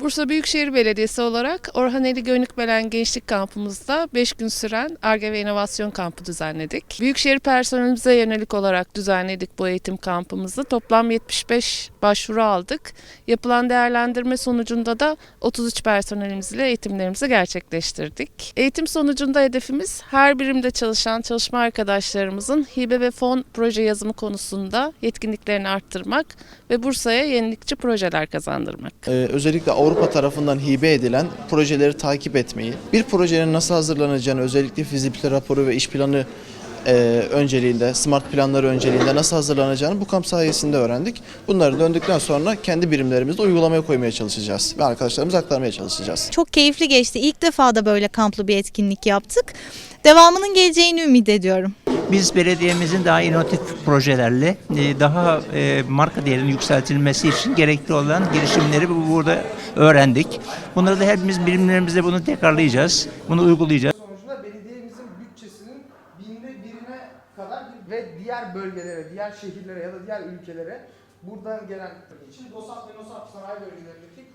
Bursa Büyükşehir Belediyesi olarak Orhaneli Gönükbelen Gençlik Kampımızda 5 gün süren ARGE ve İnovasyon Kampı düzenledik. Büyükşehir personelimize yönelik olarak düzenledik bu eğitim kampımızı. Toplam 75 başvuru aldık. Yapılan değerlendirme sonucunda da 33 personelimizle eğitimlerimizi gerçekleştirdik. Eğitim sonucunda hedefimiz her birimde çalışan çalışma arkadaşlarımızın hibe ve fon proje yazımı konusunda yetkinliklerini arttırmak ve Bursa'ya yenilikçi projeler kazandırmak. Ee, özellikle Avrupa tarafından hibe edilen projeleri takip etmeyi, bir projenin nasıl hazırlanacağını, özellikle fizibilite raporu ve iş planı e, önceliğinde, smart planları önceliğinde nasıl hazırlanacağını bu kamp sayesinde öğrendik. Bunları döndükten sonra kendi birimlerimizde uygulamaya koymaya çalışacağız ve arkadaşlarımıza aktarmaya çalışacağız. Çok keyifli geçti. İlk defa da böyle kamplı bir etkinlik yaptık. Devamının geleceğini ümit ediyorum. Biz belediyemizin daha inovatif projelerle e, daha e, marka değerinin yükseltilmesi için gerekli olan girişimleri bu- burada öğrendik. Bunları da hepimiz birimlerimizde bunu tekrarlayacağız. Bunu uygulayacağız. sonucunda belediyemizin bütçesinin binde birine kadar ve diğer bölgelere, diğer şehirlere ya da diğer ülkelere buradan gelen için DOSAP ve NOSAP sanayi bölgelerindeki